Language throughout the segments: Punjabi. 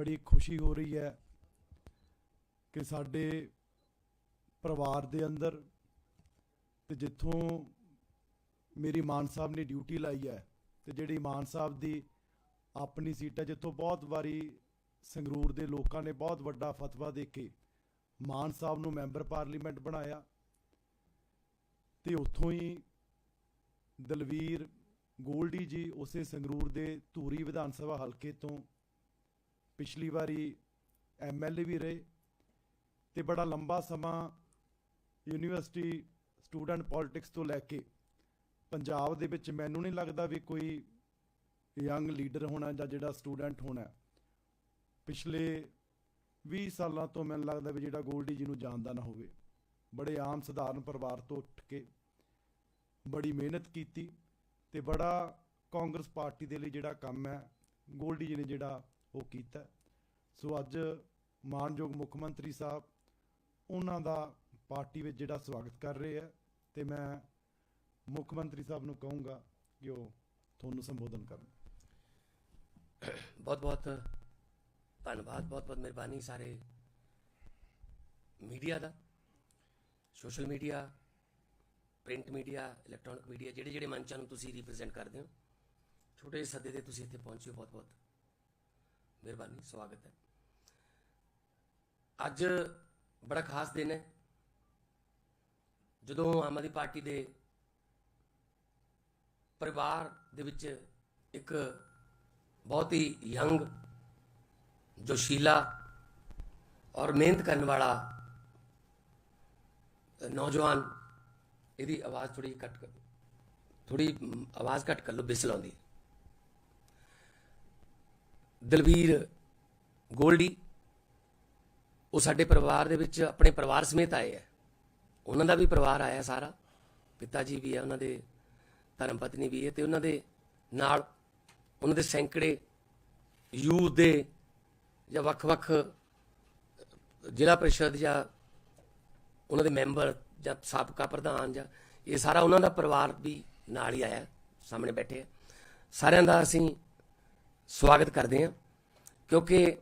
ਬੜੀ ਖੁਸ਼ੀ ਹੋ ਰਹੀ ਹੈ ਕਿ ਸਾਡੇ ਪਰਿਵਾਰ ਦੇ ਅੰਦਰ ਤੇ ਜਿੱਥੋਂ ਮੇਰੀ ਮਾਨ ਸਾਹਿਬ ਨੇ ਡਿਊਟੀ ਲਾਈ ਹੈ ਤੇ ਜਿਹੜੀ ਮਾਨ ਸਾਹਿਬ ਦੀ ਆਪਣੀ ਸੀਟ ਹੈ, ਜਿੱਥੋਂ ਬਹੁਤ ਵਾਰੀ ਸੰਗਰੂਰ ਦੇ ਲੋਕਾਂ ਨੇ ਬਹੁਤ ਵੱਡਾ ਫਤਵਾ ਦੇ ਕੇ ਮਾਨ ਸਾਹਿਬ ਨੂੰ ਮੈਂਬਰ ਪਾਰਲੀਮੈਂਟ ਬਣਾਇਆ ਤੇ ਉੱਥੋਂ ਹੀ ਦਲਵੀਰ ਗੋਲਡੀ ਜੀ ਉਸੇ ਸੰਗਰੂਰ ਦੇ ਧੂਰੀ ਵਿਧਾਨ ਸਭਾ ਹਲਕੇ ਤੋਂ ਪਿਛਲੀ ਵਾਰੀ ਐਮਐਲਏ ਵੀ ਰਹੇ ਤੇ ਬੜਾ ਲੰਬਾ ਸਮਾਂ ਯੂਨੀਵਰਸਿਟੀ ਸਟੂਡੈਂਟ ਪੋਲਿਟਿਕਸ ਤੋਂ ਲੈ ਕੇ ਪੰਜਾਬ ਦੇ ਵਿੱਚ ਮੈਨੂੰ ਨਹੀਂ ਲੱਗਦਾ ਵੀ ਕੋਈ ਯੰਗ ਲੀਡਰ ਹੋਣਾ ਜਾਂ ਜਿਹੜਾ ਸਟੂਡੈਂਟ ਹੋਣਾ। ਪਿਛਲੇ 20 ਸਾਲਾਂ ਤੋਂ ਮੈਨੂੰ ਲੱਗਦਾ ਵੀ ਜਿਹੜਾ ਗੋਲਡੀ ਜੀ ਨੂੰ ਜਾਣਦਾ ਨਾ ਹੋਵੇ। ਬੜੇ ਆਮ ਸਧਾਰਨ ਪਰਿਵਾਰ ਤੋਂ ਉੱਠ ਕੇ ਬੜੀ ਮਿਹਨਤ ਕੀਤੀ ਤੇ ਬੜਾ ਕਾਂਗਰਸ ਪਾਰਟੀ ਦੇ ਲਈ ਜਿਹੜਾ ਕੰਮ ਹੈ, ਗੋਲਡੀ ਜੀ ਨੇ ਜਿਹੜਾ ਉਹ ਕੀਤਾ। ਸੋ ਅੱਜ ਮਾਨਯੋਗ ਮੁੱਖ ਮੰਤਰੀ ਸਾਹਿਬ ਉਹਨਾਂ ਦਾ ਪਾਰਟੀ ਵਿੱਚ ਜਿਹੜਾ ਸਵਾਗਤ ਕਰ ਰਹੇ ਆ ਤੇ ਮੈਂ ਮੁੱਖ ਮੰਤਰੀ ਸਾਹਿਬ ਨੂੰ ਕਹੂੰਗਾ ਕਿ ਉਹ ਤੁਹਾਨੂੰ ਸੰਬੋਧਨ ਕਰਨ। ਬਹੁਤ ਬਹੁਤ ਧੰਨਵਾਦ, ਬਹੁਤ ਬਹੁਤ ਮਿਹਰਬਾਨੀ ਸਾਰੇ ਮੀਡੀਆ ਦਾ। Social media, print media, electronic media, ਜਿਹੜੇ ਜਿਹੜੇ ਮੰਚਾਂ ਨੂੰ ਤੁਸੀਂ ਰਿਪਰੈਜ਼ੈਂਟ ਕਰਦੇ ਹੋ, ਛੋਟੇ ਸੱਦੇ ਤੇ ਤੁਸੀਂ ਇੱਥੇ ਪਹੁੰਚੇ ਹੋ ਬਹੁਤ ਬਹੁਤ। ਮਿਹਰਬਾਨੀ, ਸਵਾਗਤ ਹੈ ਅੱਜ ਬੜਾ ਖਾਸ ਦਿਨ ਹੈ ਜਦੋਂ ਆਮ ਆਦਮੀ ਪਾਰਟੀ ਦੇ ਪਰਿਵਾਰ ਦੇ ਵਿੱਚ ਇੱਕ ਬਹੁਤ ਹੀ ਯੰਗ, ਜੋਸ਼ੀਲਾ ਔਰ ਮਿਹਨਤ ਕਰਨ ਵਾਲਾ ਨੌਜਵਾਨ, ਇਹਦੀ ਆਵਾਜ਼ ਥੋੜੀ ਘੱਟ ਕਰ ਥੋੜੀ ਆਵਾਜ਼ ਘੱਟ ਕਰ ਲਓ ਬਿਸਲ ਆਉਂਦੀ ਹੈ। ਦਲਵੀਰ ਗੋਲਡੀ, ਉਹ ਸਾਡੇ ਪਰਿਵਾਰ ਦੇ ਵਿੱਚ ਆਪਣੇ ਪਰਿਵਾਰ ਸਮੇਤ ਆਏ ਹੈ। ਉਹਨਾਂ ਦਾ ਵੀ ਪਰਿਵਾਰ ਆਇਆ ਸਾਰਾ। ਪਿਤਾ ਜੀ ਵੀ ਹੈ, ਉਹਨਾਂ ਦੇ ਧਰਮ ਪਤਨੀ ਵੀ ਹੈ ਤੇ ਉਹਨਾਂ ਦੇ ਨਾਲ ਉਹਨਾਂ ਦੇ ਸੈਂਕੜੇ ਯੂਥ ਦੇ ਜਾਂ ਵੱਖ-ਵੱਖ ਜ਼ਿਲ੍ਹਾ ਪਰਿਸ਼ਦ ਜਾਂ ਉਹਨਾਂ ਦੇ ਮੈਂਬਰ ਜਾਂ ਸਾਬਕਾ ਪ੍ਰਧਾਨ ਜਾਂ ਇਹ ਸਾਰਾ ਉਹਨਾਂ ਦਾ ਪਰਿਵਾਰ ਵੀ ਨਾਲ ਹੀ ਆਇਆ, ਸਾਹਮਣੇ ਬੈਠੇ ਆ ਸਾਰਿਆਂ ਦਾ ਅਸੀਂ ਸਵਾਗਤ ਕਰਦੇ ਹਾਂ, ਕਿਉਂਕਿ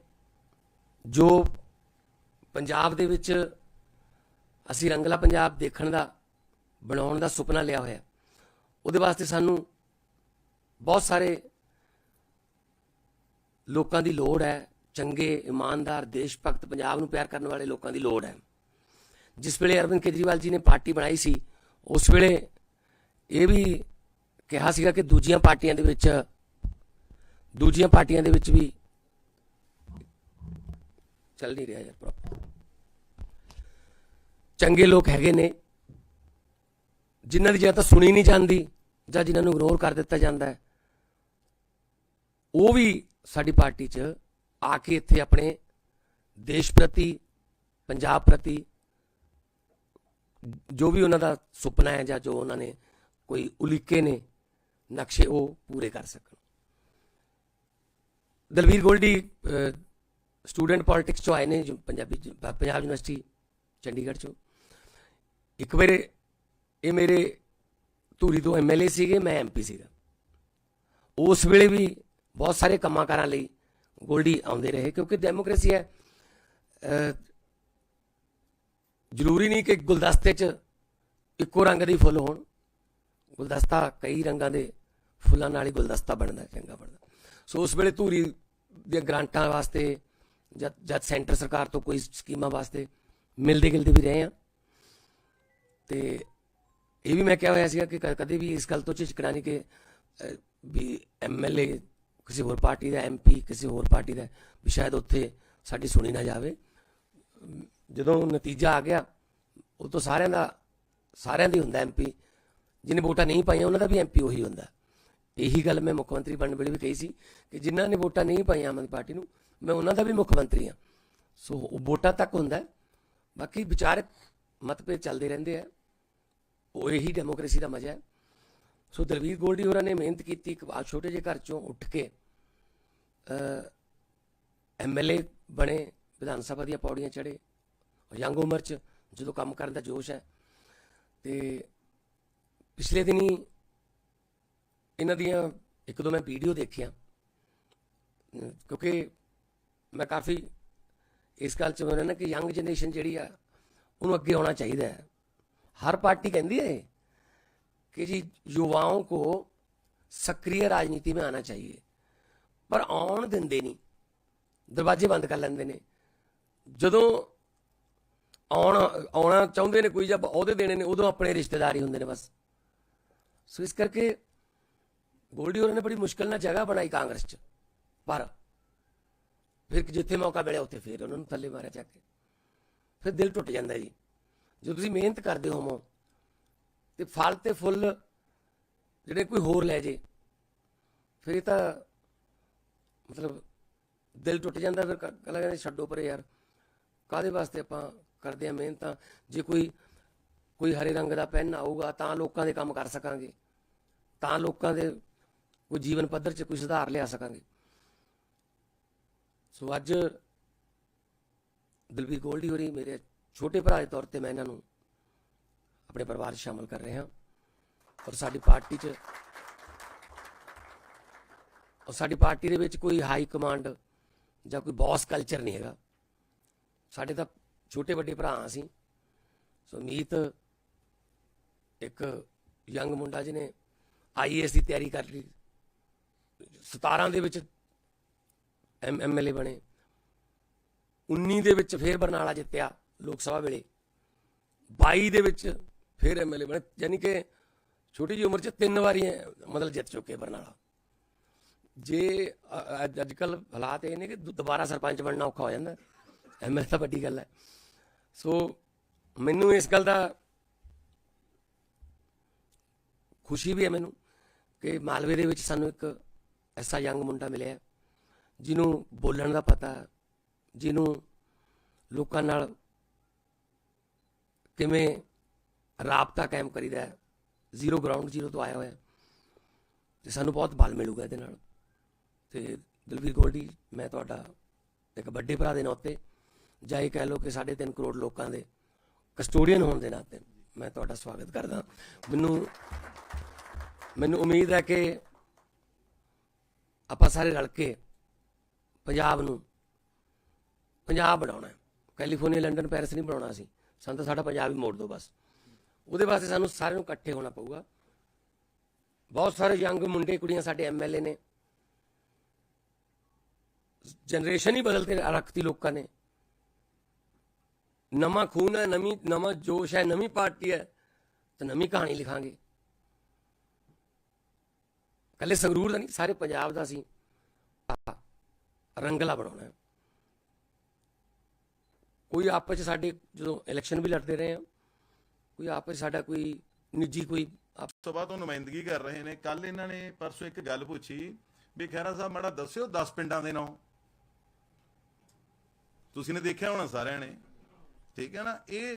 ਜੋ ਪੰਜਾਬ ਦੇ ਵਿੱਚ ਅਸੀਂ ਰੰਗਲਾ ਪੰਜਾਬ ਦੇਖਣ ਦਾ, ਬਣਾਉਣ ਦਾ ਸੁਪਨਾ ਲਿਆ ਹੋਇਆ, ਉਹਦੇ ਵਾਸਤੇ ਸਾਨੂੰ ਬਹੁਤ ਸਾਰੇ ਲੋਕਾਂ ਦੀ ਲੋੜ ਹੈ, ਚੰਗੇ, ਇਮਾਨਦਾਰ ਦੇਸ਼ ਭਗਤ ਪੰਜਾਬ ਨੂੰ ਪਿਆਰ ਕਰਨ ਵਾਲੇ ਲੋਕਾਂ ਦੀ ਲੋੜ ਹੈ। ਜਿਸ ਵੇਲੇ ਅਰਵਿੰਦ ਕੇਜਰੀਵਾਲ ਜੀ ਨੇ ਪਾਰਟੀ ਬਣਾਈ ਸੀ, ਉਸ ਵੇਲੇ ਇਹ ਵੀ ਕਿਹਾ ਸੀਗਾ ਕਿ ਦੂਜੀਆਂ ਪਾਰਟੀਆਂ ਦੇ ਵਿੱਚ ਦੂਜੀਆਂ ਪਾਰਟੀਆਂ ਦੇ ਵਿੱਚ ਵੀ ਚੱਲ ਨਹੀਂ ਰਿਹਾ ਯਾਰ ਪ੍ਰੋਪਰ ਚੰਗੇ ਲੋਕ ਹੈਗੇ ਨੇ, ਜਿਨ੍ਹਾਂ ਦੀ ਜਾਂ ਤਾਂ ਸੁਣੀ ਨਹੀਂ ਜਾਂਦੀ ਜਾਂ ਜਿਨ੍ਹਾਂ ਨੂੰ ਇਗਨੋਰ ਕਰ ਦਿੱਤਾ ਜਾਂਦਾ ਹੈ। ਉਹ ਵੀ ਸਾਡੀ ਪਾਰਟੀ 'ਚ ਆ ਕੇ ਇੱਥੇ ਆਪਣੇ ਦੇਸ਼ ਪ੍ਰਤੀ, ਪੰਜਾਬ ਪ੍ਰਤੀ ਜੋ ਵੀ ਉਹਨਾਂ ਦਾ ਸੁਪਨਾ ਹੈ ਜਾਂ ਜੋ ਉਹਨਾਂ ਨੇ ਕੋਈ ਉਲੀਕੇ ਨੇ, ਨਕਸ਼ੇ ਉਹ ਪੂਰੇ ਕਰ ਸਕਣ। ਦਲਵੀਰ ਗੋਲਡੀ ਸਟੂਡੈਂਟ ਪੋਲਿਟਿਕਸ ਚੋਂ ਆਏ ਨੇ, ਜੋ ਪੰਜਾਬੀ ਪੰਜਾਬ ਯੂਨੀਵਰਸਿਟੀ ਚੰਡੀਗੜ੍ਹ ਚੋਂ। ਇੱਕ ਵੇਰੇ ਇਹ ਮੇਰੇ ਧੂਰੀ ਤੋਂ ਐਮਐਲਏ ਸੀਗੇ, ਮੈਂ ਐਮਪੀ ਸੀਗਾ। ਉਸ ਵੇਲੇ ਵੀ ਬਹੁਤ ਸਾਰੇ ਕੰਮਾਂ ਕਾਰਾਂ ਲਈ ਗੋਲਡੀ ਆਉਂਦੇ ਰਹੇ, ਕਿਉਂਕਿ ਡੈਮੋਕ੍ਰੇਸੀ ਹੈ। ਜ਼ਰੂਰੀ ਨਹੀਂ ਕਿ ਗੁਲਦਸਤੇ 'ਚ ਇੱਕੋ ਰੰਗ ਦੇ ਫੁੱਲ ਹੋਣ। ਗੁਲਦਸਤਾ ਕਈ ਰੰਗਾਂ ਦੇ ਫੁੱਲਾਂ ਨਾਲ ਹੀ ਗੁਲਦਸਤਾ ਬਣਦਾ, ਚੰਗਾ ਬਣਦਾ। ਸੋ ਉਸ ਵੇਲੇ ਧੂਰੀ ਦੀਆਂ ਗ੍ਰਾਂਟਾਂ ਵਾਸਤੇ ਜਦ ਜਦ ਸੈਂਟਰ ਸਰਕਾਰ ਤੋਂ ਕੋਈ ਸਕੀਮਾਂ ਵਾਸਤੇ ਮਿਲਦੇ ਗਿਲਦੇ ਵੀ ਰਹੇ ਆ। ਤੇ ਇਹ ਵੀ ਮੈਂ ਕਿਹਾ ਹੋਇਆ ਸੀਗਾ ਕਿ ਕ- ਕਦੇ ਵੀ ਇਸ ਗੱਲ ਤੋਂ ਝਿਜਕਣਾ ਨਹੀਂ ਕਿ ਅਹ, ਵੀ ਐਮਐਲਏ ਕਿਸੇ ਹੋਰ ਪਾਰਟੀ ਦਾ ਐਮਪੀ ਕਿਸੇ ਹੋਰ ਪਾਰਟੀ ਦਾ ਵੀ ਸ਼ਾਇਦ ਉੱਥੇ ਸਾਡੀ ਸੁਣੀ ਨਾ ਜਾਵੇ। ਜਦੋਂ ਨਤੀਜਾ ਆ ਗਿਆ ਉਹ ਤੋਂ ਸਾਰਿਆਂ ਦਾ ਸਾਰਿਆਂ ਦੀ ਹੁੰਦਾ ਐਮਪੀ ਜਿਹਨੇ ਵੋਟਾਂ ਨਹੀਂ ਪਾਈਆਂ ਉਹਨਾਂ ਦਾ ਵੀ ਐਮਪੀ ਉਹੀ ਹੁੰਦਾ। ਇਹੀ ਗੱਲ ਮੈਂ ਮੁੱਖ ਮੰਤਰੀ ਬਣਨ ਵੇਲੇ ਵੀ ਕਹੀ ਸੀ ਕਿ ਜਿਨ੍ਹਾਂ ਨੇ ਵੋਟਾਂ ਨਹੀਂ ਪਾਈਆਂ ਆਮ ਆਦਮੀ ਪਾਰਟੀ ਨੂੰ, ਮੈਂ ਉਹਨਾਂ ਦਾ ਵੀ ਮੁੱਖ ਮੰਤਰੀ ਹਾਂ। ਸੋ ਉਹ ਵੋਟਾਂ ਤੱਕ ਹੁੰਦਾ ਬਾਕੀ ਵਿਚਾਰਕ ਮਤਭੇਦ ਚੱਲਦੇ ਰਹਿੰਦੇ ਆ। ਉਹ ਇਹੀ ਡੈਮੋਕ੍ਰੇਸੀ ਦਾ ਮਜ਼ਾ ਹੈ। ਸੋ ਦਲਵੀਰ ਗੋਲਡੀ ਹੋਰਾਂ ਨੇ ਮਿਹਨਤ ਕੀਤੀ ਇੱਕ ਆ ਛੋਟੇ ਜਿਹੇ ਘਰ ਚੋਂ ਉੱਠ ਕੇ ਐਮਐਲਏ ਬਣੇ, ਵਿਧਾਨ ਸਭਾ ਦੀਆਂ ਪੌੜੀਆਂ ਚੜੇ ਯੰਗ ਉਮਰ ਚ ਜਦੋਂ ਕੰਮ ਕਰਨ ਦਾ ਜੋਸ਼ ਹੈ। ਤੇ ਪਿਛਲੇ ਦਿਨੀ ਇਹਨਾਂ ਦੀਆਂ ਇੱਕ ਦੋ ਮੈਂ ਵੀਡੀਓ ਦੇਖੀਆਂ ਅਮ ਕਿਉਂਕਿ ਮੈਂ ਕਾਫੀ ਇਸ ਗੱਲ ਚ ਮੈਂ ਨਾ ਕਿ ਯੰਗ ਜਨਰੇਸ਼ਨ ਜਿਹੜੀ ਆ ਉਹਨੂੰ ਅੱਗੇ ਆਉਣਾ ਚਾਹੀਦਾ ਹੈ हर पार्टी कहती है कि जी युवाओं को सक्रिय राजनीति में आना चाहिए ਪਰ ਆਉਣ ਦਿੰਦੇ ਨਹੀਂ ਦਰਵਾਜ਼ੇ ਬੰਦ ਕਰ ਲੈਂਦੇ ਨੇ ਜਦੋਂ ਆਉਣ ਆਉਣਾ ਚਾਹੁੰਦੇ ਨੇ ਕੋਈ ਜਾਂ ਅਹੁਦੇ ਦੇਣੇ ਨੇ ਉਦੋਂ ਆਪਣੇ ਰਿਸ਼ਤੇਦਾਰੀ ਹੁੰਦੇ ਨੇ ਬਸ ਸੋ ਇਸ ਕਰਕੇ ਗੋਲਡੀ ਹੋਰਾਂ ਨੇ ਬੜੀ ਮੁਸ਼ਕਲ ਨਾਲ ਜਗ੍ਹਾ ਬਣਾਈ ਕਾਂਗਰਸ 'ਚ, ਪਰ ਫਿਰ ਜਿੱਥੇ ਮੌਕਾ ਮਿਲਿਆ ਉੱਥੇ ਫਿਰ ਉਹਨਾਂ ਨੂੰ ਥੱਲੇ ਮਾਰਿਆ ਚੱਕ ਕੇ। ਫਿਰ ਦਿਲ ਟੁੱਟ ਜਾਂਦਾ ਜੀ। ਜਦੋਂ ਤੁਸੀਂ ਮਿਹਨਤ ਕਰਦੇ ਹੋਵੋ ਤੇ ਫਲ ਤੇ ਫੁੱਲ ਜਿਹੜੇ ਕੋਈ ਹੋਰ ਲੈ ਜੇ, ਫਿਰ ਇਹ ਤਾਂ ਮਤਲਬ ਦਿਲ ਟੁੱਟ ਜਾਂਦਾ, ਫਿਰ ਕ- ਕਹਿੰਦਾ ਕਹਿੰਦੇ ਛੱਡੋ ਪਰੇ ਯਾਰ। ਕਾਦੇ ਵਾਸਤੇ ਆਪਾਂ ਕਰਦੇ ਆ ਮਿਹਨਤਾਂ? ਜੇ ਕੋਈ ਕੋਈ ਹਰੇ ਰੰਗ ਦਾ ਪੈਨ ਆਊਗਾ, ਤਾਂ ਲੋਕਾਂ ਦੇ ਕੰਮ ਕਰ ਸਕਾਂਗੇ। ਤਾਂ ਲੋਕਾਂ ਦੇ ਕੋਈ ਜੀਵਨ ਪੱਧਰ 'ਚ ਕੋਈ ਸੁਧਾਰ ਲਿਆ ਸਕਾਂਗੇ। ਸੋ ਅੱਜ ਦਲਬੀਰ ਗੋਲਡੀ ਹੋਰੀ ਮੇਰੇ ਛੋਟੇ ਭਰਾ ਦੇ ਤੌਰ ਤੇ ਮੈਂ ਇਹਨਾਂ ਨੂੰ ਆਪਣੇ ਪਰਿਵਾਰ 'ਚ ਸ਼ਾਮਲ ਕਰ ਰਿਹਾ। ਔਰ ਸਾਡੀ ਪਾਰਟੀ 'ਚ ਔਰ ਸਾਡੀ ਪਾਰਟੀ ਦੇ ਵਿੱਚ ਕੋਈ ਹਾਈ ਕਮਾਂਡ ਜਾਂ ਕੋਈ ਬੌਸ ਕਲਚਰ ਨਹੀਂ ਹੈਗਾ। ਸਾਡੇ ਤਾਂ ਛੋਟੇ ਵੱਡੇ ਭਰਾ ਅਸੀਂ। ਸੋ ਮੀਤ ਇੱਕ ਯੰਗ ਮੁੰਡਾ ਜਿਹਨੇ ਆਈਏਐਸ ਦੀ ਤਿਆਰੀ ਕਰ ਲਈ। 17 ਦੇ ਵਿੱਚ ਐਮ ਐਮਐਲਏ ਬਣੇ। 19 ਦੇ ਵਿੱਚ ਫੇਰ ਬਰਨਾਲਾ ਜਿੱਤਿਆ ਲੋਕ ਸਭਾ ਵੇਲੇ। 22 ਦੇ ਵਿੱਚ ਫੇਰ ਐਮਐਲਏ ਬਣੇ। ਯਾਨੀ ਕਿ ਛੋਟੀ ਜਿਹੀ ਉਮਰ 'ਚ ਤਿੰਨ ਵਾਰੀ ਮਤਲਬ ਜਿੱਤ ਚੁੱਕੇ ਬਰਨਾਲਾ। ਜੇ ਅੱਜ ਕੱਲ ਹਾਲਾਤ ਇਹ ਨੇ ਕਿ ਦੁਬਾਰਾ ਸਰਪੰਚ ਬਣਨਾ ਔਖਾ ਹੋ ਜਾਂਦਾ। ਐਮਐਲਏ ਤਾਂ ਵੱਡੀ ਗੱਲ ਹੈ ਸੋ ਮੈਨੂੰ ਇਸ ਗੱਲ ਦਾ ਖੁਸ਼ੀ ਵੀ ਹੈ ਮੈਨੂੰ ਕਿ ਮਾਲਵੇ ਦੇ ਵਿੱਚ ਸਾਨੂੰ ਇੱਕ ਐਸਾ ਯੰਗ ਮੁੰਡਾ ਮਿਲਿਆ। ਜਿਹਨੂੰ ਬੋਲਣ ਦਾ ਪਤਾ, ਜਿਹਨੂੰ ਲੋਕਾਂ ਨਾਲ ਕਿਵੇਂ ਰਾਬਤਾ ਕਾਇਮ ਕਰੀਦਾ ਹੈ, ਜ਼ੀਰੋ ਗਰਾਊਂਡ ਜ਼ੀਰੋ ਤੋਂ ਆਇਆ ਹੋਇਆ। ਹੈ। ਤੇ ਸਾਨੂੰ ਬਹੁਤ ਬਲ ਮਿਲੂਗਾ ਇਹਦੇ ਨਾਲ। ਤੇ ਦਲਵੀਰ ਗੋਲਡੀ, ਮੈਂ ਤੁਹਾਡਾ ਇੱਕ ਵੱਡੇ ਭਰਾ ਦੇ ਨਾਤੇ ਜਾਂ ਇਹ ਕਹਿ ਲਓ ਕਿ 3.5 ਕਰੋੜ ਲੋਕਾਂ ਦੇ ਕਸਟੋਡੀਅਨ ਹੋਣ ਦੇ ਨਾਤੇ ਮੈਂ ਤੁਹਾਡਾ ਸਵਾਗਤ ਕਰਦਾ। ਮੈਨੂੰ ਮੈਨੂੰ ਉਮੀਦ ਹੈ ਕਿ ਆਪਾਂ ਸਾਰੇ ਰਲ ਕੇ ਪੰਜਾਬ ਨੂੰ ਪੰਜਾਬ ਬਣਾਉਣਾ ਕੈਲੀਫੋਰਨੀਆ, ਲੰਡਨ, ਪੈਰਿਸ ਨਹੀਂ ਬਣਾਉਣਾ ਸੀ ਸਾਨੂੰ ਤਾਂ ਸਾਡਾ ਪੰਜਾਬ ਹੀ ਮੋੜ ਦਿਓ ਬਸ। ਉਹਦੇ ਵਾਸਤੇ ਸਾਨੂੰ ਸਾਰਿਆਂ ਨੂੰ ਇਕੱਠੇ ਹੋਣਾ ਪਊਗਾ। ਬਹੁਤ ਸਾਰੇ ਯੰਗ ਮੁੰਡੇ, ਕੁੜੀਆਂ ਸਾਡੇ ਐਮਐਲਏ ਨੇ। ਜਨਰੇਸ਼ਨ ਹੀ ਬਦਲ ਕੇ ਰੱਖਤੀ ਲੋਕਾਂ ਨੇ। ਨਵਾਂ ਖੂਨ ਹੈ, ਨਵੀਂ, ਨਵਾਂ ਜੋਸ਼ ਹੈ, ਨਵੀਂ ਪਾਰਟੀ ਹੈ, ਤਾਂ ਨਵੀਂ ਕਹਾਣੀ ਲਿਖਾਂਗੇ। ਕੱਲੇ ਸੰਗਰੂਰ ਦਾ ਨਹੀਂ, ਸਾਰੇ ਪੰਜਾਬ ਦਾ ਸੀ। ਰੰਗਲਾ ਬਣਾਉਣਾ ਕੋਈ ਆਪਸ ਚ ਸਾਡੇ ਜਦੋਂ ਇਲੈਕਸ਼ਨ ਵੀ ਲੜਦੇ ਰਹੇ ਆ, ਕੋਈ ਆਪਸ 'ਚ ਸਾਡਾ ਕੋਈ ਨਿੱਜੀ ਕੋਈ ਆਪ- ਸਭਾ ਤੋਂ ਨੁਮਾਇੰਦਗੀ ਕਰ ਰਹੇ ਨੇ। ਕੱਲ ਇਹਨਾਂ ਨੇ ਪਰਸੋਂ ਇੱਕ ਗੱਲ ਪੁੱਛੀ ਵੀ ਖਹਿਰਾ ਸਾਹਿਬ, ਮਾੜਾ ਦੱਸਿਓ 10 ਪਿੰਡਾਂ ਦੇ ਨਾਂ ਤੁਸੀਂ ਨੇ ਦੇਖਿਆ ਹੋਣਾ ਸਾਰਿਆਂ ਨੇ। ਠੀਕ ਹੈ ਨਾ? ਇਹ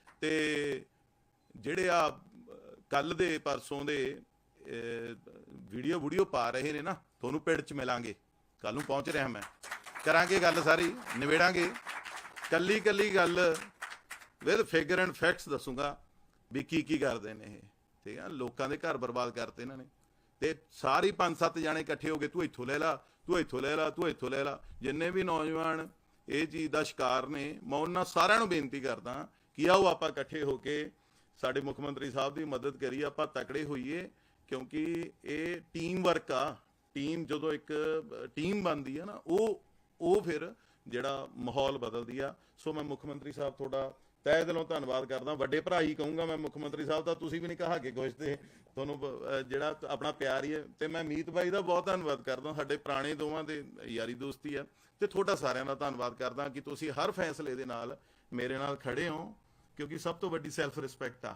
ਤੇ ਜਿਹੜੇ ਆ ਕੱਲ ਦੇ, ਪਰਸੋਂ ਦੇ ਵੀਡੀਓ ਵੀਡੀਓ ਪਾ ਰਹੇ ਨੇ ਨਾ, ਤੁਹਾਨੂੰ ਪਿੰਡ ਚ ਮਿਲਾਂਗੇ। ਕੱਲ ਨੂੰ ਪਹੁੰਚ ਰਿਹਾ ਮੈਂ। ਕਰਾਂਗੇ ਗੱਲ ਸਾਰੀ, ਨਿਬੇੜਾਂਗੇ। ਕੱਲੀ ਕੱਲੀ ਗੱਲ ਵਿਦ ਫਿਗਰ ਐਂਡ ਫੈਕਟਸ ਦੱਸੂਗਾ ਵੀ ਕੀ ਕੀ ਕਰਦੇ ਨੇ ਇਹ। ਠੀਕ ਆ? ਲੋਕਾਂ ਦੇ ਘਰ ਬਰਬਾਦ ਕਰਤੇ ਇਹਨਾਂ ਨੇ। ਤੇ ਸਾਰੀ ਪੰਜ ਸੱਤ ਜਾਣੇ ਇਕੱਠੇ ਹੋ ਗਏ ਤੂੰ ਇੱਥੋਂ ਲੈ ਲਾ, ਤੂੰ ਇੱਥੋਂ ਲੈ ਲਾ, ਤੂੰ ਇੱਥੋਂ ਲੈ ਲਾ। ਜਿੰਨੇ ਵੀ ਨੌਜਵਾਨ ਇਹ ਚੀਜ਼ ਦਾ ਸ਼ਿਕਾਰ ਨੇ, ਮੈਂ ਉਹਨਾਂ ਸਾਰਿਆਂ ਨੂੰ ਬੇਨਤੀ ਕਰਦਾ ਕਿ ਆਓ ਆਪਾਂ ਇਕੱਠੇ ਹੋ ਕੇ ਸਾਡੇ ਮੁੱਖ ਮੰਤਰੀ ਸਾਹਿਬ ਦੀ ਮਦਦ ਕਰੀਏ ਆਪਾਂ ਤਕੜੇ ਹੋਈਏ, ਕਿਉਂਕਿ ਇਹ ਟੀਮ ਵਰਕ ਆ। ਟੀਮ ਜਦੋਂ ਇੱਕ ਟੀਮ ਬਣਦੀ ਆ ਨਾ, ਉਹ ਉਹ ਫਿਰ ਜਿਹੜਾ ਮਾਹੌਲ ਬਦਲਦੀ ਆ। ਸੋ ਮੈਂ ਮੁੱਖ ਮੰਤਰੀ ਸਾਹਿਬ ਤੁਹਾਡਾ ਤਹਿ ਦਿਲੋਂ ਧੰਨਵਾਦ ਕਰਦਾ। ਵੱਡੇ ਭਰਾ ਹੀ ਕਹੂੰਗਾ ਮੈਂ ਮੁੱਖ ਮੰਤਰੀ ਸਾਹਿਬ ਦਾ, ਤੁਸੀਂ ਵੀ ਨਹੀਂ ਕਹਾ ਕੇ ਕੁਛ ਤੇ ਤੁਹਾਨੂੰ ਜਿਹੜਾ ਆਪਣਾ ਪਿਆਰ ਹੀ ਹੈ। ਤੇ ਮੈਂ ਮੀਤ ਬਾਈ ਦਾ ਬਹੁਤ ਧੰਨਵਾਦ ਕਰਦਾ, ਸਾਡੇ ਪੁਰਾਣੇ ਦੋਵਾਂ ਦੇ ਯਾਰੀ ਦੋਸਤੀ ਆ। ਤੇ ਤੁਹਾਡਾ ਸਾਰਿਆਂ ਦਾ ਧੰਨਵਾਦ ਕਰਦਾ ਕਿ ਤੁਸੀਂ ਹਰ ਫੈਸਲੇ ਦੇ ਨਾਲ ਮੇਰੇ ਨਾਲ ਖੜੇ ਹੋ। ਕਿਉਂਕਿ ਸਭ ਤੋਂ ਵੱਡੀ ਸੈਲਫ ਰਿਸਪੈਕਟ ਆ।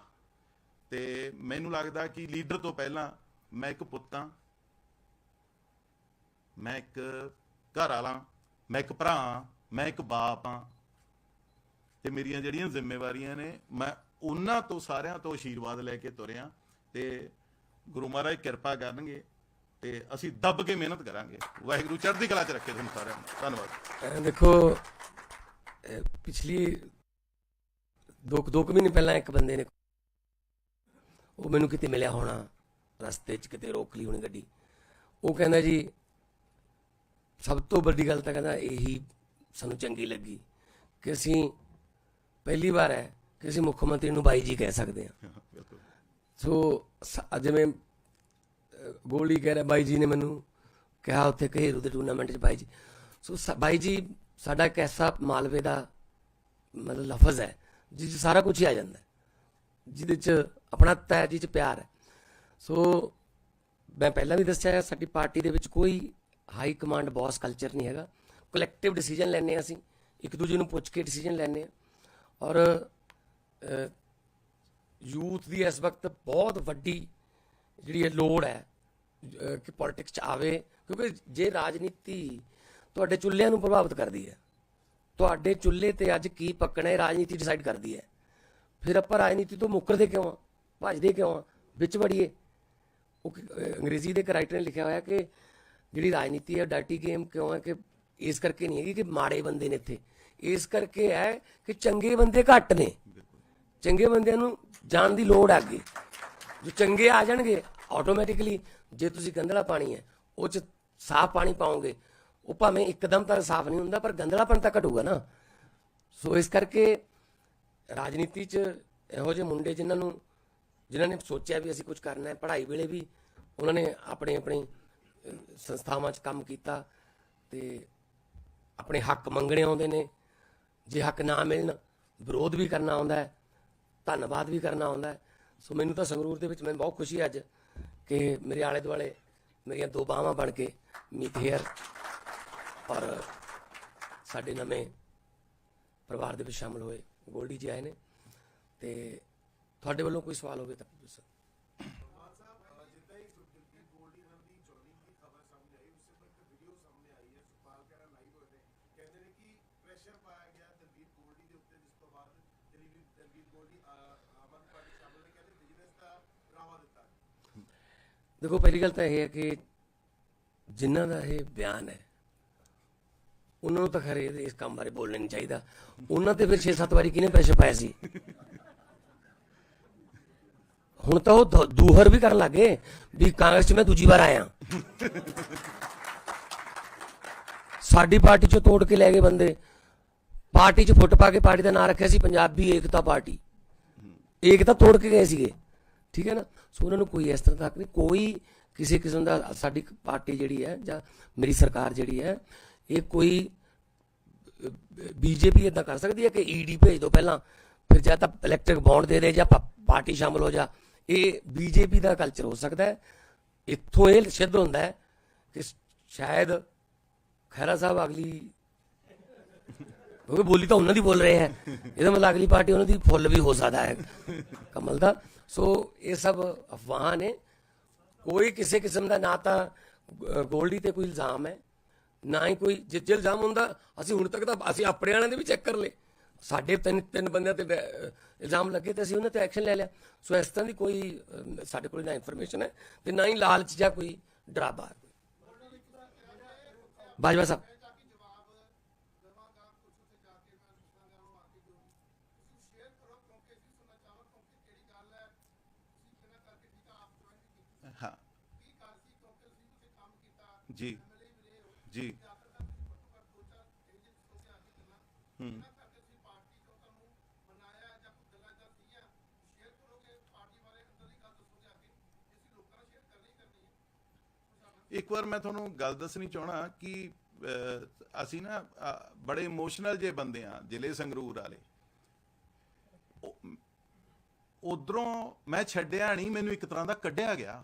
ਤੇ ਮੈਨੂੰ ਲੱਗਦਾ ਕਿ ਲੀਡਰ ਤੋਂ ਪਹਿਲਾਂ ਮੈਂ ਇੱਕ ਪੁੱਤ ਪੁੱਤਾਂ ਮੈਂ ਇੱਕ ਘਰ ਵਾਲਾ ਮੈਂ ਇੱਕ ਭਰਾ ਹਾਂ, ਮੈਂ ਇੱਕ ਬਾਪ ਹਾਂ। ਤੇ ਮੇਰੀਆਂ ਜਿਹੜੀਆਂ ਜ਼ਿੰਮੇਵਾਰੀਆਂ ਨੇ ਮੈਂ ਉਹਨਾਂ ਤੋਂ ਸਾਰਿਆਂ ਤੋਂ ਆਸ਼ੀਰਵਾਦ ਲੈ ਕੇ ਤੁਰਿਆ ਤੇ ਗੁਰੂ ਮਹਾਰਾਜ ਕਿਰਪਾ ਕਰਨਗੇ ਤੇ ਅਸੀਂ ਦੱਬ ਕੇ ਮਿਹਨਤ ਕਰਾਂਗੇ। ਵਾਹਿਗੁਰੂ ਚੜ੍ਹਦੀ ਕਲਾ 'ਚ ਰੱਖੇ ਤੁਹਾਨੂੰ ਸਾਰਿਆਂ ਨੂੰ। ਧੰਨਵਾਦ। ਦੇਖੋ ਪਿਛਲੀ ਦੋ ਦੋ ਕੁ ਮਹੀਨੇ ਪਹਿਲਾਂ ਇੱਕ ਬੰਦੇ ਨੇ ਉਹ ਮੈਨੂੰ ਕਿਤੇ ਮਿਲਿਆ ਹੋਣਾ ਰਸਤੇ 'ਚ ਕਿਤੇ ਰੋਕ ਲਈ ਹੋਣੀ ਗੱਡੀ। ਉਹ ਕਹਿੰਦਾ ਜੀ ਸਭ ਤੋਂ ਵੱਡੀ ਗੱਲ ਤਾਂ ਕਹਿੰਦਾ ਇਹੀ ਸਾਨੂੰ ਚੰਗੀ ਲੱਗੀ ਕਿ ਅਸੀਂ ਪਹਿਲੀ ਵਾਰ ਹੈ ਕਿ ਅਸੀਂ ਮੁੱਖ ਮੰਤਰੀ ਨੂੰ ਬਾਈ ਜੀ ਕਹਿ ਸਕਦੇ ਹਾਂ। ਸੋ ਜਿਵੇਂ ਗੋਲਡੀ ਕਹਿ ਰਿਹਾ ਬਾਈ ਜੀ ਨੇ ਮੈਨੂੰ ਕਿਹਾ ਉੱਥੇ ਘੇਰੂ ਦੇ ਟੂਰਨਾਮੈਂਟ 'ਚ ਬਾਈ ਜੀ। ਸੋ ਸ- ਬਾਈ ਜੀ ਸਾਡਾ ਇੱਕ ਐਸਾ ਮਾਲਵੇ ਦਾ ਮਤਲਬ ਲਫ਼ਜ਼ ਹੈ ਜਿਸ 'ਚ ਸਾਰਾ ਕੁਝ ਹੀ ਆ ਜਾਂਦਾ ਜਿਹਦੇ 'ਚ ਆਪਣਾ ਹੈ ਜਿਹ 'ਚ ਪਿਆਰ ਹੈ। ਸੋ ਮੈਂ ਪਹਿਲਾਂ ਵੀ ਦੱਸਿਆ ਹੈ, ਸਾਡੀ ਪਾਰਟੀ ਦੇ ਵਿੱਚ ਕੋਈ ਹਾਈ ਕਮਾਂਡ ਬੌਸ ਕਲਚਰ ਨਹੀਂ ਹੈਗਾ। ਕਲੈਕਟਿਵ ਡਿਸੀਜਨ ਲੈਣੇ ਹਾਂ ਅਸੀਂ, ਇੱਕ ਦੂਜੇ ਨੂੰ ਪੁੱਛ ਕੇ ਡਿਸੀਜਨ ਲੈਣੇ ਆ ਔਰ ਯੂਥ ਦੀ ਇਸ ਵਕਤ ਬਹੁਤ ਵੱਡੀ ਜਿਹੜੀ ਇਹ ਲੋੜ ਹੈ ਕਿ ਪੋਲਿਟਿਕਸ ਚ ਆਵੇ, ਕਿਉਂਕਿ ਜੇ ਰਾਜਨੀਤੀ ਤੁਹਾਡੇ ਚੁੱਲ੍ਹਿਆਂ ਨੂੰ ਪ੍ਰਭਾਵਿਤ ਕਰਦੀ ਹੈ ਤੁਹਾਡੇ ਚੁੱਲ੍ਹੇ ਤੇ ਅੱਜ ਕੀ ਪੱਕਣਾ ਹੈ, ਰਾਜਨੀਤੀ ਡਿਸਾਈਡ ਕਰਦੀ ਹੈ। ਫਿਰ ਆਪਾਂ ਰਾਜਨੀਤੀ ਤੋਂ ਮੁੱਕਰਦੇ ਕਿਉਂ ਆ ਭੱਜਦੇ ਕਿਉਂ ਆ ਵਿੱਚ ਵੜੀਏ। ਉਹ ਅੰਗਰੇਜ਼ੀ ਦੇ ਇੱਕ ਰਾਈਟਰ ਨੇ ਲਿਖਿਆ ਹੋਇਆ ਕਿ ਜਿਹੜੀ ਰਾਜਨੀਤੀ ਹੈ ਡਰਟੀ ਗੇਮ ਕਿਉਂ ਹੈ ਕਿ ਇਸ ਕਰਕੇ ਨਹੀਂ ਹੈਗੀ ਕਿ ਮਾੜੇ ਬੰਦੇ ਨੇ ਇੱਥੇ। ਇਸ ਕਰਕੇ ਹੈ ਕਿ ਚੰਗੇ ਬੰਦੇ ਘੱਟ ਨੇ। ਚੰਗੇ ਬੰਦਿਆਂ ਨੂੰ ਜਾਣ ਦੀ ਲੋੜ ਹੈ ਅੱਗੇ। ਜੋ ਚੰਗੇ ਆ ਜਾਣਗੇ ਆਟੋਮੈਟਿਕਲੀ ਜੇ ਤੁਸੀਂ ਗੰਦਲਾ ਪਾਣੀ ਹੈ, ਉਹ ਚ ਸਾਫ਼ ਪਾਣੀ ਪਾਓਗੇ ਉਹ ਭਾਵੇਂ ਇੱਕਦਮ ਤਾਂ ਸਾਫ਼ ਨਹੀਂ ਹੁੰਦਾ, ਪਰ ਗੰਦਲਾਪਨ ਤਾਂ ਘਟੂਗਾ ਨਾ। ਸੋ ਇਸ ਕਰਕੇ ਰਾਜਨੀਤੀ 'ਚ ਇਹੋ ਜਿਹੇ ਮੁੰਡੇ ਜਿਨ੍ਹਾਂ ਨੂੰ, ਜਿਨ੍ਹਾਂ ਨੇ ਸੋਚਿਆ ਵੀ ਅਸੀਂ ਕੁਝ ਕਰਨਾ ਹੈ, ਪੜ੍ਹਾਈ ਵੇਲੇ ਵੀ ਉਹਨਾਂ ਨੇ ਆਪਣੇ ਆਪਣੇ ਸੰਸਥਾਵਾਂ 'ਚ ਕੰਮ ਕੀਤਾ ਤੇ ਆਪਣੇ ਹੱਕ ਮੰਗਣੇ ਆਉਂਦੇ ਨੇ। ਜੇ ਹੱਕ ਨਾ ਮਿਲਣ, ਵਿਰੋਧ ਵੀ ਕਰਨਾ ਆਉਂਦਾ ਹੈ, ਧੰਨਵਾਦ ਵੀ ਕਰਨਾ ਆਉਂਦਾ ਹੈ। ਸੋ ਮੈਨੂੰ ਤਾਂ ਸੰਗਰੂਰ ਦੇ ਵਿੱਚ ਮੈਨੂੰ ਬਹੁਤ ਖੁਸ਼ੀ ਹੈ ਅੱਜ ਕਿ ਮੇਰੇ ਆਲੇ ਦੁਆਲੇ ਮੇਰੀਆਂ ਦੋ ਬਾਹਾਂ ਬਣ ਕੇ ਮੀਤ ਹੇਅਰ ਔਰ ਸਾਡੇ ਨਵੇਂ ਪਰਿਵਾਰ ਦੇ ਵਿੱਚ ਸ਼ਾਮਲ ਹੋਏ ਗੋਲਡੀ ਜੀ ਆਏ ਨੇ ਤੇ ਤੁਹਾਡੇ ਵੱਲੋਂ ਕੋਈ ਸਵਾਲ ਹੋਵੇ ਤਾਂ ਪੁੱਛੋ। ਕਹਿੰਦੇ ਦੇਖੋ, ਪਹਿਲੀ ਗੱਲ ਤਾਂ ਇਹ ਹੈ ਕਿ ਜਿਨ੍ਹਾਂ ਦਾ ਇਹ ਬਿਆਨ ਹੈ ਉਹਨਾਂ ਨੂੰ ਤਾਂ ਖਰੇ ਇਸ ਕੰਮ ਬਾਰੇ ਬੋਲਣਾ ਨਹੀਂ ਚਾਹੀਦਾ। ਉਹਨਾਂ ਤੇ ਫਿਰ 6-7 ਵਾਰੀ ਕਿਹਨੇ ਪ੍ਰੈਸ਼ਰ ਪਾਇਆ ਸੀ? ਹੁਣ ਤਾਂ ਉਹ ਦੂਹਰ ਵੀ ਕਰਨ ਲੱਗੇ ਵੀ ਕਾਂਗਰਸ 'ਚ ਮੈਂ ਦੂਜੀ ਵਾਰ ਆਇਆ। ਸਾਡੀ ਪਾਰਟੀ 'ਚੋਂ ਤੋੜ ਕੇ ਲੈ ਗਏ ਬੰਦੇ। ਪਾਰਟੀ 'ਚ ਫੁੱਟ ਪਾ ਕੇ ਪਾਰਟੀ ਦਾ ਨਾਂ ਰੱਖਿਆ ਸੀ ਪੰਜਾਬੀ ਏਕਤਾ ਪਾਰਟੀ। ਏਕਤਾ ਤੋੜ ਕੇ ਗਏ ਸੀਗੇ। ਠੀਕ ਹੈ ਨਾ? ਸੋ ਉਹਨਾਂ ਨੂੰ ਕੋਈ ਇਸ ਤਰ੍ਹਾਂ ਤੱਕ ਨਹੀਂ, ਕੋਈ ਕਿਸੇ ਕਿਸਮ ਦਾ ਸਾਡੀ ਪਾਰਟੀ ਜਿਹੜੀ ਹੈ ਜਾਂ ਮੇਰੀ ਸਰਕਾਰ ਜਿਹੜੀ ਹੈ ਇਹ ਕੋਈ ਬੀਜੇਪੀ ਇਦਾਂ ਕਰ ਸਕਦੀ ਹੈ ਕਿ ਈਡੀ ਭੇਜ ਦਿਓ ਪਹਿਲਾਂ, ਫਿਰ ਜਾਂ ਤਾਂ ਇਲੈਕਟ੍ਰਿਕ ਬੌਂਡ ਦੇ ਦੇ ਜਾਂ ਪਾਰਟੀ ਸ਼ਾਮਲ ਹੋ ਜਾ। ਇਹ ਬੀਜੇਪੀ ਦਾ ਕਲਚਰ ਹੋ ਸਕਦਾ ਹੈ। ਇੱਥੋਂ ਇਹ ਸਿੱਧ ਹੁੰਦਾ ਹੈ ਕਿ ਸ਼ਾਇਦ ਖੈਰਾ ਸਾਹਿਬ ਅਗਲੀ, ਕਿਉਂਕਿ ਬੋਲੀ ਤਾਂ ਉਹਨਾਂ ਦੀ ਬੋਲ ਰਹੇ ਹੈ। ਇਹਦਾ ਮਤਲਬ ਅਗਲੀ ਪਾਰਟੀ ਉਹਨਾਂ ਦੀ ਫੁੱਲ ਵੀ ਹੋ ਸਕਦਾ ਹੈ। ਕਮਲ ਦਾ। ਸੋ ਇਹ ਸਭ ਅਫਵਾਹਾਂ ਨੇ। ਕੋਈ ਕਿਸੇ ਕਿਸਮ ਦਾ ਨਾ ਤਾਂ ਗੋਲਡੀ ਤੇ ਕੋਈ ਇਲਜ਼ਾਮ ਹੈ। ਨਾ ਹੀ ਕੋਈ ਜੇ ਜੇ ਇਲਜ਼ਾਮ ਹੁੰਦਾ। ਅਸੀਂ ਹੁਣ ਤੱਕ ਤਾਂ ਅਸੀਂ ਆਪਣੇ ਵਾਲਿਆਂ ਦੇ ਵੀ ਚੈੱਕ ਕਰ ਲਏ। ਸਾਡੇ ਤਿੰਨ ਤਿੰਨ ਬੰਦਿਆਂ ਤੇ ਇਲਜ਼ਾਮ ਲੱਗੇ ਤੇ ਅਸੀਂ ਉਹਨਾਂ ਤੇ ਐਕਸ਼ਨ ਲੈ ਲਿਆ। ਸੋ ਇਸ ਤਰ੍ਹਾਂ ਦੀ ਕੋਈ ਸਾਡੇ ਕੋਲ ਨਾ ਇਨਫੋਰਮੇਸ਼ਨ ਹੈ ਤੇ ਨਾ ਹੀ ਲਾਲਚ ਜਾਂ ਕੋਈ ਡਰਾਵਾ ਬਾਜਵਾ ਸਾਹਿਬ। ਜੀ। ਜੀ। ਹੂੰ। ਇੱਕ ਵਾਰ ਮੈਂ ਤੁਹਾਨੂੰ ਗੱਲ ਦੱਸਣੀ ਚਾਹਣਾ ਕਿ ਅਸੀਂ ਨਾ ਬੜੇ ਇਮੋਸ਼ਨਲ ਜੇ ਬੰਦੇ ਆ ਜ਼ਿਲ੍ਹੇ ਸੰਗਰੂਰ ਵਾਲੇ। ਉਧਰੋਂ ਮੈਂ ਛੱਡਿਆ ਨਹੀਂ ਮੈਨੂੰ ਇੱਕ ਤਰ੍ਹਾਂ ਦਾ ਕੱਢਿਆ ਗਿਆ।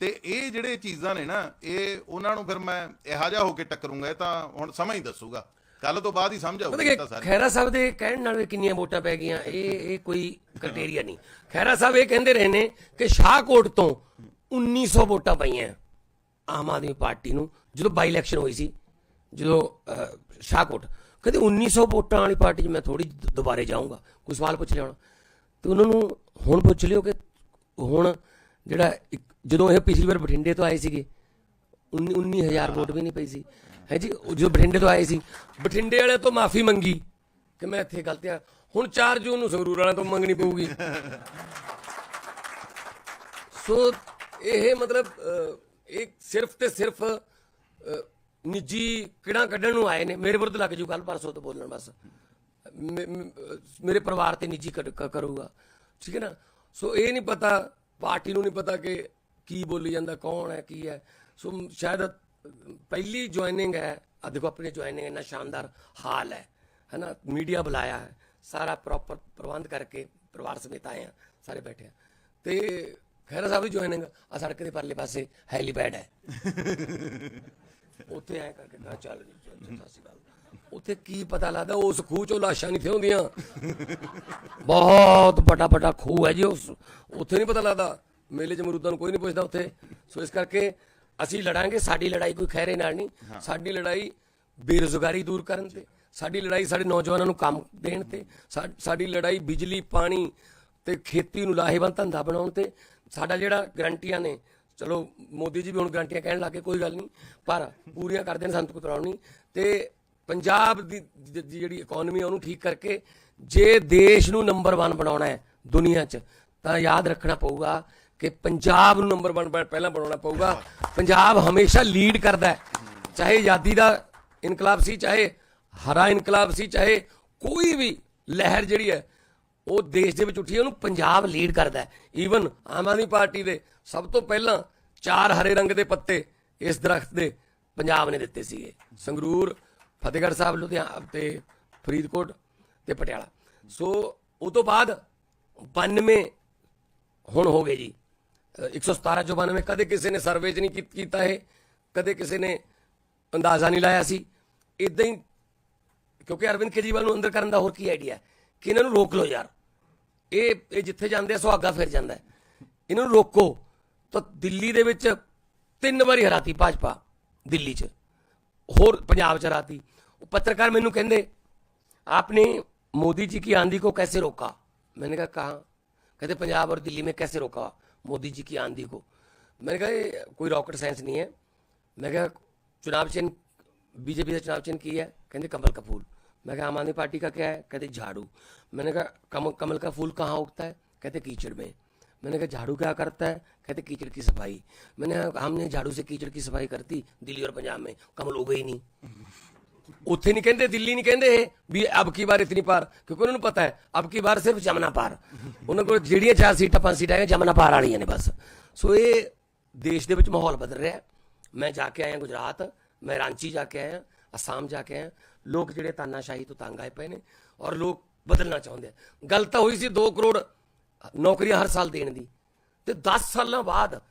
ਤੇ ਇਹ ਜਿਹੜੇ ਚੀਜ਼ਾਂ ਨੇ ਨਾ ਇਹ ਉਹਨਾਂ ਨੂੰ ਫਿਰ ਮੈਂ ਇਹੋ ਜਿਹਾ ਹੋ ਕੇ ਟੱਕਰੂੰਗਾ ਇਹ ਤਾਂ ਹੁਣ ਸਮਾਂ ਹੀ ਦੱਸੂਗਾ। ਕੱਲ ਤੋਂ ਬਾਅਦ ਹੀ ਸਮਝ ਆਊਗੀ ਤਾਂ ਸਾਰੀ। ਖੈਰਾ ਸਾਹਿਬ ਦੇ ਕਹਿਣ ਨਾਲ ਕਿੰਨੀਆਂ ਵੋਟਾਂ ਪੈ ਗਈਆਂ ਇਹ ਇਹ ਕੋਈ ਕ੍ਰਾਈਟੇਰੀਆ ਨਹੀਂ। ਖੈਰਾ ਸਾਹਿਬ ਇਹ ਕਹਿੰਦੇ ਰਹੇ ਨੇ ਕਿ ਸ਼ਾਹਕੋਟ ਤੋਂ 1900 ਵੋਟਾਂ ਪਈਆਂ ਆਮ ਆਦਮੀ ਪਾਰਟੀ ਨੂੰ ਜਦੋਂ ਬਾਈ ਇਲੈਕਸ਼ਨ ਹੋਈ ਸੀ ਜਦੋਂ ਸ਼ਾਹਕੋਟ। ਕਹਿੰਦੇ 1900 ਵੋਟਾਂ ਵਾਲੀ ਪਾਰਟੀ 'ਚ ਮੈਂ ਥੋੜੀ ਦੁਬਾਰੇ ਜਾਊਂਗਾ। ਕੋਈ ਸਵਾਲ ਪੁੱਛ ਲਿਆ ਹੋਣਾ? ਤੇ ਉਹਨਾਂ ਨੂੰ ਹੁਣ ਪੁੱਛ ਲਿਓ ਕਿ ਹੁਣ ਜਿਹੜਾ ਇੱਕ- ਜਦੋਂ ਇਹ ਪਿਛਲੀ ਵਾਰ ਬਠਿੰਡੇ ਤੋਂ ਆਏ ਸੀਗੇ 19 19000 ਵੋਟ ਵੀ ਨਹੀਂ ਪਈ ਸੀ। ਹੈ ਜੀ ਜਦੋਂ ਬਠਿੰਡੇ ਤੋਂ ਆਏ ਸੀ, ਬਠਿੰਡੇ ਵਾਲਿਆਂ ਤੋਂ ਮਾਫੀ ਮੰਗੀ ਕਿ ਮੈਂ ਇੱਥੇ ਗਲਤ ਆ। ਹੁਣ 4 ਜੂਨ ਨੂੰ ਸੰਗਰੂਰ ਵਾਲਿਆਂ ਤੋਂ ਮੰਗਣੀ ਪਊਗੀ। ਸੋ ਇਹ ਮਤਲਬ ਇਹ ਸਿਰਫ ਤੇ ਸਿਰਫ ਨਿੱਜੀ ਕਿਹੜਾ ਕੱਢਣ ਨੂੰ ਆਏ ਨੇ। ਮੇਰੇ ਵਿਰੁੱਧ ਲੱਗ ਜੂ ਕੱਲ ਪਰਸੋਂ ਤੋਂ ਬੋਲਣ ਬਸ। ਮੇਰੇ ਪਰਿਵਾਰ ਤੇ ਨਿੱਜੀ ਕ- ਕਰੂਗਾ। ਠੀਕ ਹੈ ਨਾ? ਸੋ ਇਹ ਨਹੀਂ ਪਤਾ ਪਾਰਟੀ ਨੂੰ ਨਹੀਂ ਪਤਾ ਕਿ ਕੀ ਬੋਲੀ ਜਾਂਦਾ ਕੌਣ ਹੈ ਕੀ ਹੈ। ਸੋ ਸ਼ਾਇਦ ਪਹਿਲੀ ਜੁਆਇਨਿੰਗ ਹੈ ਆ ਦੇਖੋ ਆਪਣੀ ਜੁਆਇਨਿੰਗ ਇੰਨਾ ਸ਼ਾਨਦਾਰ ਹਾਲ ਹੈ ਹੈ ਨਾ ਮੀਡੀਆ ਬੁਲਾਇਆ ਹੈ ਸਾਰਾ ਪ੍ਰੋਪਰ ਪ੍ਰਬੰਧ ਕਰਕੇ ਪਰਿਵਾਰ ਸਮੇਤ ਆਏ ਆ ਸਾਰੇ ਬੈਠੇ ਆ ਤੇ ਖੈਰਾ ਸਾਹਿਬ ਦੀ ਜੁਆਇਨਿੰਗ ਆ ਸੜਕ ਦੇ ਪਰਲੇ ਪਾਸੇ ਹੈਲੀਪੈਡ ਹੈ। ਉੱਥੇ ਐ ਕਰਕੇ ਕਹਾ ਚੱਲ ਜੀ ਸਤਿ ਸ਼੍ਰੀ ਅਕਾਲ। ਉੱਥੇ ਕੀ ਪਤਾ ਲੱਗਦਾ ਉਸ ਖੂਹ ਚੋਂ ਲਾਸ਼ਾਂ ਨਹੀਂ ਥਿਉਂਦੀਆਂ ਬਹੁਤ ਵੱਡਾ ਵੱਡਾ ਖੂਹ ਹੈ ਜੀ ਉਸ। ਉੱਥੇ ਨਹੀਂ ਪਤਾ ਲੱਗਦਾ। ਮੇਲੇ 'ਚ ਮਰੂਦਾਂ ਨੂੰ ਕੋਈ ਨਹੀਂ ਪੁੱਛਦਾ ਉੱਥੇ। ਸੋ ਇਸ ਕਰਕੇ ਅਸੀਂ ਲੜਾਂਗੇ ਸਾਡੀ ਲੜਾਈ ਕੋਈ ਖੈਰੇ ਨਾਲ ਨਹੀਂ। ਸਾਡੀ ਲੜਾਈ ਬੇਰੁਜ਼ਗਾਰੀ ਦੂਰ ਕਰਨ ਤੇ। ਸਾਡੀ ਲੜਾਈ ਸਾਡੇ ਨੌਜਵਾਨਾਂ ਨੂੰ ਕੰਮ ਦੇਣ ਤੇ। ਸਾਡੀ ਲੜਾਈ ਬਿਜਲੀ ਪਾਣੀ ਤੇ ਖੇਤੀ ਨੂੰ ਲਾਹੇਵੰਦ ਧੰਦਾ ਬਣਾਉਣ ਤੇ। ਸਾਡਾ ਜਿਹੜਾ ਗਰੰਟੀਆਂ ਨੇ ਚਲੋ ਮੋਦੀ ਜੀ ਵੀ ਹੁਣ ਗਰੰਟੀਆਂ ਕਹਿਣ ਲੱਗੇ ਕੋਈ ਗੱਲ ਨਹੀਂ। ਪਰ ਪੂਰੀਆਂ ਕਰਦੇ ਨੇ ਪ੍ਰੋਬਲਮ ਨਹੀਂ। ਤੇ ਪੰਜਾਬ ਦੀ ਜਿਹੜੀ ਇਕਨੋਮੀ ਆ ਉਹਨੂੰ ਠੀਕ ਕਰਕੇ ਜੇ ਦੇਸ਼ ਨੂੰ ਨੰਬਰ 1 ਬਣਾਉਣਾ ਹੈ ਦੁਨੀਆ 'ਚ, ਤਾਂ ਯਾਦ ਰੱਖਣਾ ਪਊਗਾ ਕਿ ਪੰਜਾਬ ਨੂੰ ਨੰਬਰ 1 ਪਹਿਲਾਂ ਬਣਾਉਣਾ ਪਊਗਾ। ਪੰਜਾਬ ਹਮੇਸ਼ਾ ਲੀਡ ਕਰਦਾ ਹੈ। ਚਾਹੇ ਆਜ਼ਾਦੀ ਦਾ ਇਨਕਲਾਬ ਸੀ, ਚਾਹੇ ਹਰਾ ਇਨਕਲਾਬ ਸੀ, ਚਾਹੇ ਕੋਈ ਵੀ ਲਹਿਰ ਜਿਹੜੀ ਹੈ, ਉਹ ਦੇਸ਼ ਦੇ ਵਿੱਚ ਉੱਠੀ ਹੈ, ਉਹਨੂੰ ਪੰਜਾਬ ਲੀਡ ਕਰਦਾ ਹੈ। ਈਵਨ ਆਮ ਆਦਮੀ ਪਾਰਟੀ ਦੇ ਸਭ ਤੋਂ ਪਹਿਲਾਂ ਚਾਰ ਹਰੇ ਰੰਗ ਦੇ ਪੱਤੇ ਇਸ ਦਰਖਤ ਦੇ ਪੰਜਾਬ ਨੇ ਦਿੱਤੇ ਸੀਗੇ। ਸੰਗਰੂਰ ਫਤਿਹਗੜ੍ਹ ਸਾਹਿਬ ਲੁਧਿਆਣਾ ਤੇ ਫਰੀਦਕੋਟ ਤੇ ਪਟਿਆਲਾ। ਸੋ ਉਹ ਤੋਂ ਬਾਅਦ 92 ਹੁਣ ਹੋ ਗਏ ਜੀ। ਅ, 117 ਚੋਂ 92 ਕਦੇ ਕਿਸੇ ਨੇ ਸਰਵੇ 'ਚ ਨਹੀਂ ਕੀਤਾ ਇਹ ਕਦੇ ਕਿਸੇ ਨੇ ਅੰਦਾਜ਼ਾ ਨਹੀਂ ਲਾਇਆ ਸੀ। ਇਦਾਂ ਹੀ ਕਿਉਂਕਿ ਅਰਵਿੰਦ ਕੇਜਰੀਵਾਲ ਨੂੰ ਅੰਦਰ ਕਰਨ ਦਾ ਹੋਰ ਕੀ ਆਈਡੀਆ ਕਿ ਇਹਨਾਂ ਨੂੰ ਰੋਕ ਲਓ ਯਾਰ। ਇਹ ਇਹ ਜਿੱਥੇ ਜਾਂਦੇ ਆ ਸੁਹਾਗਾ ਫਿਰ ਜਾਂਦਾ ਹੈ। ਇਹਨਾਂ ਨੂੰ ਰੋਕੋ। ਤਾਂ ਦਿੱਲੀ ਦੇ ਵਿੱਚ ਤਿੰਨ ਵਾਰੀ ਹਰਾਤੀ ਭਾਜਪਾ ਦਿੱਲੀ 'ਚ। ਹੋਰ ਪੰਜਾਬ 'ਚ ਹਰਾਤੀ ਉਹ ਪੱਤਰਕਾਰ ਮੈਨੂੰ ਕਹਿੰਦੇ आपने मोदी जी की आंधी को कैसे रोका मैंने कहा कहा कहते पंजाब और दिल्ली में कैसे रोका मोदी जी की आंधी को मैंने कहा ये कोई रॉकेट साइंस नहीं है मैं कहा चुनाव चिन्ह बीजेपी से चुनाव चिन्ह की है कहते कमल का फूल मैं कहा आम आदमी पार्टी का क्या है कहते झाड़ू मैंने कहा कमल कमल का फूल कहाँ उगता है कहते कीचड़ में मैंने कहा झाड़ू क्या करता है कहते कीचड़ की सफाई मैंने कहा हमने झाड़ू से कीचड़ की सफाई करती दिल्ली और पंजाब में कमल उगे ही नहीं ਉੱਥੇ ਨਹੀਂ ਕਹਿੰਦੇ ਦਿੱਲੀ ਨਹੀਂ ਕਹਿੰਦੇ ਇਹ ਵੀ ਅਬ ਕੀ ਵਾਰ ਇਤਨੀ ਪਾਰ ਕਿਉਂਕਿ ਉਹਨਾਂ ਨੂੰ ਪਤਾ ਹੈ ਅਬ ਕੀ ਵਾਰ ਸਿਰਫ ਜਮਨਾ ਪਾਰ ਉਹਨਾਂ ਕੋਲ ਜਿਹੜੀਆਂ ਚਾਰ ਸੀਟਾਂ ਪੰਜ ਸੀਟਾਂ ਹੈ ਜਮਨਾ ਪਾਰ ਵਾਲੀਆਂ ਨੇ ਬਸ ਸੋ ਇਹ ਦੇਸ਼ ਦੇ ਵਿੱਚ ਮਾਹੌਲ ਬਦਲ ਰਿਹਾ ਹੈ। ਮੈਂ ਜਾ ਕੇ ਆਇਆ ਗੁਜਰਾਤ ਮੈਂ ਰਾਂਚੀ ਜਾ ਕੇ ਆਇਆ ਅਸਾਮ ਜਾ ਕੇ ਆਇਆ ਲੋਕ ਜਿਹੜੇ ਤਾਨਾਸ਼ਾਹੀ ਤੋਂ ਤੰਗ ਆਏ ਪਏ ਨੇ ਔਰ ਲੋਕ ਬਦਲਣਾ ਚਾਹੁੰਦੇ ਆ ਗੱਲ ਤਾਂ ਹੋਈ ਸੀ 2 ਕਰੋੜ ਨੌਕਰੀਆਂ ਹਰ ਸਾਲ ਦੇਣ ਦੀ। ਤੇ 10 ਸਾਲਾਂ ਬਾਅਦ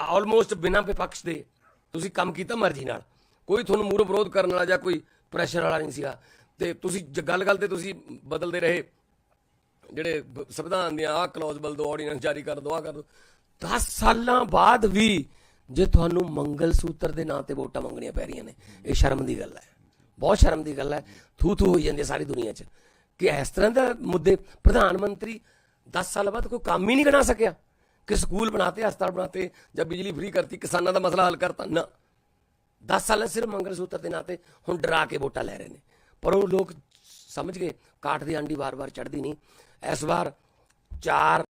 ਆਲਮੋਸਟ ਬਿਨਾਂ ਵਿਪਕਸ਼ ਦੇ ਤੁਸੀਂ ਕੰਮ ਕੀਤਾ ਮਰਜ਼ੀ ਨਾਲ। ਕੋਈ ਤੁਹਾਨੂੰ ਮੂਰ ਵਿਰੋਧ ਕਰਨ ਵਾਲਾ ਜਾਂ ਕੋਈ ਪ੍ਰੈਸ਼ਰ ਵਾਲਾ ਨਹੀਂ ਸੀਗਾ। ਤੇ ਤੁਸੀਂ ਗੱਲ ਗੱਲ ਤੇ ਤੁਸੀਂ ਬਦਲਦੇ ਰਹੇ। ਜਿਹੜੇ ਸੰਵਿਧਾਨ ਦੀਆਂ ਆਹ ਕਲੌਜ਼ ਬਲ ਦੋ ਆਰਡੀਨੈਂਸ ਜਾਰੀ ਕਰ ਦੋ ਆ ਕਰ ਦੋ। 10 ਸਾਲਾਂ ਬਾਅਦ ਵੀ ਜੇ ਤੁਹਾਨੂੰ ਮੰਗਲ ਸੂਤਰ ਦੇ ਨਾਂ ਤੇ ਵੋਟਾਂ ਮੰਗਣੀਆਂ ਪੈ ਰਹੀਆਂ ਨੇ, ਇਹ ਸ਼ਰਮ ਦੀ ਗੱਲ ਹੈ। ਬਹੁਤ ਸ਼ਰਮ ਦੀ ਗੱਲ ਹੈ। ਥੂ ਥੂ ਹੋਈ ਜਾਂਦੀ ਹੈ ਸਾਰੀ ਦੁਨੀਆ 'ਚ। ਕਿ ਇਸ ਤਰ੍ਹਾਂ ਦਾ ਮੁੱਦੇ, ਪ੍ਰਧਾਨ ਮੰਤਰੀ 10 ਸਾਲ ਬਾਅਦ ਕੋਈ ਕੰਮ ਹੀ ਨਹੀਂ ਬਣਾ ਸਕਿਆ। ਕਿ ਸਕੂਲ ਬਣਾਤੇ, ਹਸਪਤਾਲ ਬਣਾਤੇ, ਜਾਂ ਬਿਜਲੀ ਫ੍ਰੀ ਕਰਤੀ, ਕਿਸਾਨਾਂ ਦਾ ਮਸਲਾ ਹੱਲ ਕਰਤਾ। ਨਾ। 10 ਸਾਲਾਂ ਸਿਰਫ ਮੰਗਲ ਸੂਤਰ ਦੇ ਨਾਂ ਤੇ ਹੁਣ ਡਰਾ ਕੇ ਵੋਟਾਂ ਲੈ ਰਹੇ ਨੇ। ਪਰ ਉਹ ਲੋਕ ਸਮਝ ਗਏ, ਕਾਠ ਦੀ ਆਂਡੀ ਵਾਰ-ਵਾਰ ਚੜਦੀ ਨਹੀਂ। ਇਸ ਵਾਰ ਚਾਰ